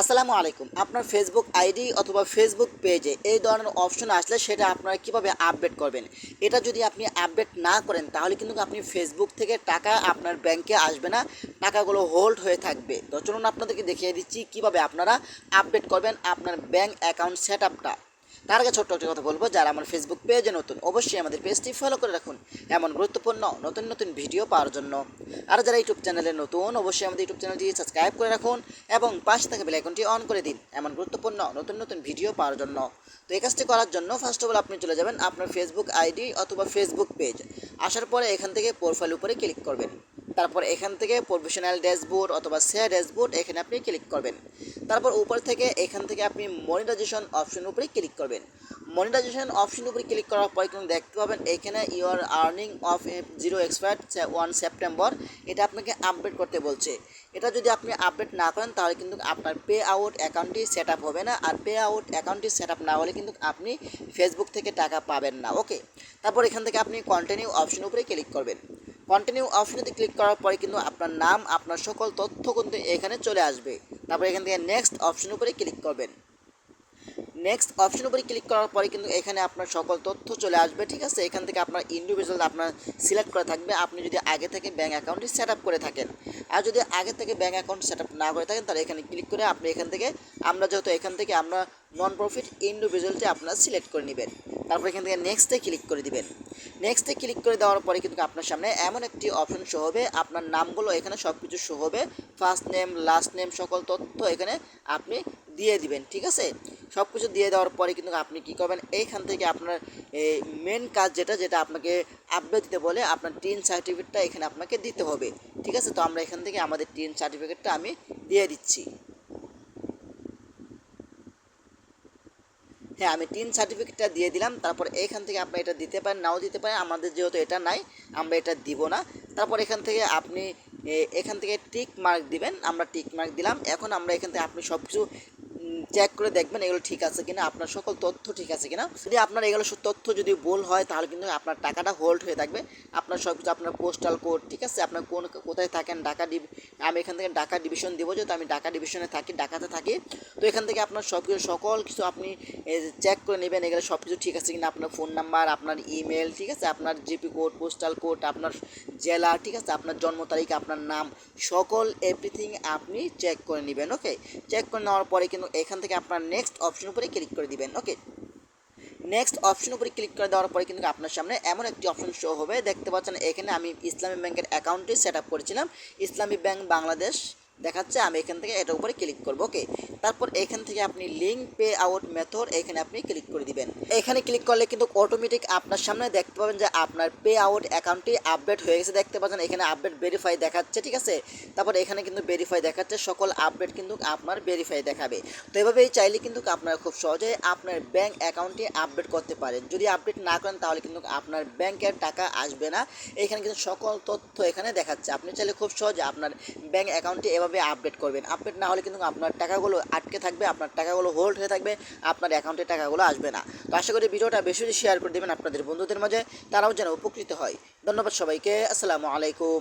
আসসালামু আলাইকুম। আপনার ফেসবুক আইডি অথবা ফেসবুক পেজে এই ধরনের অপশন আসলে সেটা আপনারা কীভাবে আপডেট করবেন? এটা যদি আপনি আপডেট না করেন, তাহলে কিন্তু আপনি ফেসবুক থেকে টাকা আপনার ব্যাংকে আসবে না। টাকাগুলো হোল্ড হয়ে থাকবে। তো চলুন আপনাদেরকে দেখিয়ে দিচ্ছি কীভাবে আপনারা আপডেট করবেন আপনার ব্যাংক অ্যাকাউন্ট সেট আপটা তার আগে ছোট্ট একটা কথা বলব, যারা আমার ফেসবুক পেজে নতুন, অবশ্যই আমাদের পেজটি ফলো করে রাখুন। এমন গুরুত্বপূর্ণ, নতুন নতুন ভিডিও পাওয়ার জন্য। আর যারা ইউটিউব চ্যানেলে নতুন, অবশ্যই আমাদের ইউটিউব চ্যানেলটি সাবস্ক্রাইব করে রাখুন এবং পাশে থাকা বেল আইকনটি অন করে দিন, এমন গুরুত্বপূর্ণ, নতুন নতুন ভিডিও পাওয়ার জন্য। তো এই কাজটি করার জন্য ফার্স্ট অফ অল আপনি চলে যাবেন আপনার ফেসবুক আইডি অথবা ফেসবুক পেজ আসার পরে এখান থেকে প্রোফাইল উপরে ক্লিক করবেন। তারপর এখান থেকে প্রফেশনাল ড্যাশবোর্ড অথবা শেয়ার ড্যাশবোর্ড এখানে আপনি ক্লিক করবেন। তারপর উপর থেকে এখান থেকে আপনি মনিটাইজেশন অপশন উপরে ক্লিক করবেন। মনিটাইজেশন অপশন উপরে ক্লিক করার পরে কিন্তু দেখতে পাবেন এখানে your earning of zero expire one September এটা আপনাকে আপডেট করতে বলছে। এটা যদি আপনি আপডেট না করেন তাহলে কিন্তু আপনার পে আউট অ্যাকাউন্টটি সেট আপ হবে না। আর পে আউট অ্যাকাউন্টটি সেট আপ না হলে কিন্তু আপনি ফেসবুক থেকে টাকা পাবেন না। ওকে তারপর এখান থেকে আপনি কন্টিনিউ অপশন উপরে ক্লিক করবেন। কন্টিনিউ অপশনেতে ক্লিক করার পরে কিন্তু আপনার নাম, আপনার সকল তথ্য কিন্তু এখানে চলে আসবে। তারপর এখান থেকে নেক্সট অপশন উপরে ক্লিক করবেন। নেক্সট অপশন উপরে ক্লিক করার পরে কিন্তু এখানে আপনার সকল তথ্য চলে আসবে, ঠিক আছে? এখান থেকে আপনার ইন্ডিভিজুয়াল আপনার সিলেক্ট করা থাকবে। আপনি যদি আগে থেকে ব্যাঙ্ক অ্যাকাউন্টটি সেট আপ করে থাকেন, আর যদি আগে থেকে ব্যাঙ্ক অ্যাকাউন্ট সেট আপ না করে থাকেন, তাহলে এখানে ক্লিক করে আপনি এখান থেকে আমরা যেহেতু এখান থেকে আমরা নন প্রফিট ইন্ডিভিজুয়ালটি আপনারা সিলেক্ট করে নেবেন। তারপর এখান থেকে নেক্সটে ক্লিক করে দিবেন। নেক্সটে ক্লিক করে দেওয়ার পরে কিন্তু আপনার সামনে এমন একটি অপশন শো হবে। আপনার নামগুলো এখানে সব কিছু শো হবে। ফার্স্ট নেম লাস্ট নেম সকল তথ্য এখানে আপনি দিয়ে দিবেন, ঠিক আছে? সব কিছু দিয়ে দেওয়ার পরে কিন্তু আপনি কী করবেন? এইখান থেকে আপনার মেন কাজ যেটা যেটা আপনাকে আপডেট দিতে বলে আপনার টিন সার্টিফিকেটটা এখানে আপনাকে দিতে হবে। ঠিক আছে? তো আমরা এখান থেকে আমাদের টিন সার্টিফিকেটটা আমি দিয়ে দিচ্ছি। হ্যাঁ আমি টিন সার্টিফিকেটটা দিয়ে দিলাম। তারপর এখান থেকে আপনি এটা দিতে পারেন, নাও দিতে পারেন। আমাদের যেহেতু এটা নাই, আমরা এটা দিব না। তারপর এখান থেকে আপনি এখান থেকে টিক মার্ক দিবেন। আমরা টিক মার্ক দিলাম। এখন আমরা এখান থেকে আপনি সব কিছু চেক করে দেখবেন এগুলো ঠিক আছে কিনা, আপনার সকল তথ্য ঠিক আছে কিনা। যদি আপনার এগুলো তথ্য যদি ভুল হয়, তাহলে কিন্তু আপনার টাকাটা হোল্ড হয়ে থাকবে। আপনার সব কিছু, আপনার পোস্টাল কোড ঠিক আছে? আপনার কোন কোথায় থাকেন, ঢাকা ডিভ আমি এখান থেকে ঢাকা ডিভিশন দেবো, যেহেতু আমি ঢাকা ডিভিশনে থাকি, ঢাকাতে থাকি। তো এখান থেকে আপনার সব কিছু, সকল কিছু আপনি চেক করে নেবেন এগুলো সব কিছু ঠিক আছে কিনা। আপনার ফোন নাম্বার আপনার ইমেল ঠিক আছে? আপনার জিপি কোড পোস্টাল কোড আপনার জেলা, ঠিক আছে? আপনার জন্ম তারিখ, আপনার নাম, সকল এভরিথিং আপনি চেক করে নেবেন ওকে চেক করে নেওয়ার পরে কিন্তু এখান থেকে আপনার নেক্সট অপশন উপরে ক্লিক করে দিবেন ওকে নেক্সট অপশন উপরে ক্লিক করে দেওয়ার পরে কিন্তু আপনার সামনে এমন একটি অপশন শো হবে। দেখতে পাচ্ছেন, এখানে আমি ইসলামী ব্যাংকের অ্যাকাউন্টটি সেট আপ করেছিলাম। ইসলামী ব্যাংক বাংলাদেশ দেখাচ্ছে, আমি এখান থেকে এটার উপরে ক্লিক করব ওকে তারপর এখান থেকে আপনি লিঙ্ক পে আউট মেথড এখানে আপনি ক্লিক করে দিবেন। এখানে ক্লিক করলে কিন্তু অটোমেটিক আপনার সামনে দেখতে পাবেন যে আপনার পে আউট অ্যাকাউন্টটি আপডেট হয়ে গেছে, দেখতে পাচ্ছেন, এখানে আপডেট ভেরিফাই দেখাচ্ছে, ঠিক আছে? তারপর এখানে কিন্তু ভেরিফাই দেখাচ্ছে, সকল আপডেট কিন্তু আপনার ভেরিফাই দেখাবে। তো এভাবেই চাইলে কিন্তু আপনারা খুব সহজে আপনার ব্যাঙ্ক অ্যাকাউন্টটি আপডেট করতে পারেন। যদি আপডেট না করেন, তাহলে কিন্তু আপনার ব্যাংকের টাকা আসবে না। এখানে কিন্তু সকল তথ্য এখানে দেখাচ্ছে। আপনি চাইলে খুব সহজে আপনার ব্যাঙ্ক অ্যাকাউন্টটি এভাবে আপডেট করবেন? আপডেট না হলে কিন্তু আপনার টাকাগুলো আটকে থাকবে, আপনার টাকাগুলো হোল্ড হয়ে থাকবে, আপনার অ্যাকাউন্টে টাকাগুলো আসবে না। তো আশা করি ভিডিওটা বেশি বেশি শেয়ার করে দেবেন আপনাদের বন্ধুদের মাঝে, তারাও যেন উপকৃত হয়। ধন্যবাদ সবাইকে, আসসালামু আলাইকুম।